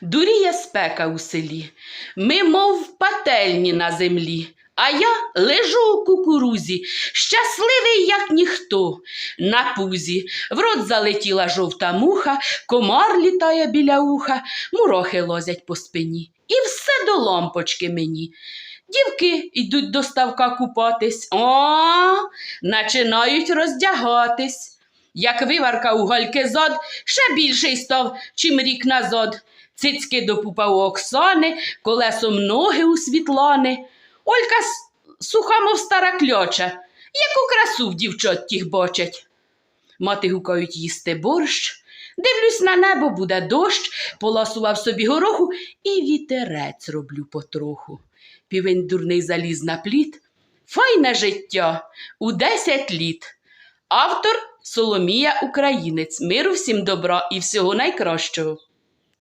Дуріє спека у селі, ми, мов пательні на землі. А я лежу у кукурузі, щасливий, як ніхто, на пузі. В рот залетіла жовта муха, комар літає біля уха, мурохи лозять по спині. І все до лампочки мені. Дівки йдуть до ставка купатись. О, начинають роздягатись. Як виварка у гальки зад, ще більший став, чим рік назад. Цицьки до пупа у Оксани, колесом ноги у Світлани. Олька суха, мов стара кльоча, яку красу в дівчат тіх бачать. Мати гукають їсти борщ. Дивлюсь на небо, буде дощ, поласував собі гороху і вітерець роблю потроху. Півень дурний заліз на пліт. Файне життя у десять літ. Автор Соломія Українець. Миру всім добра і всього найкращого.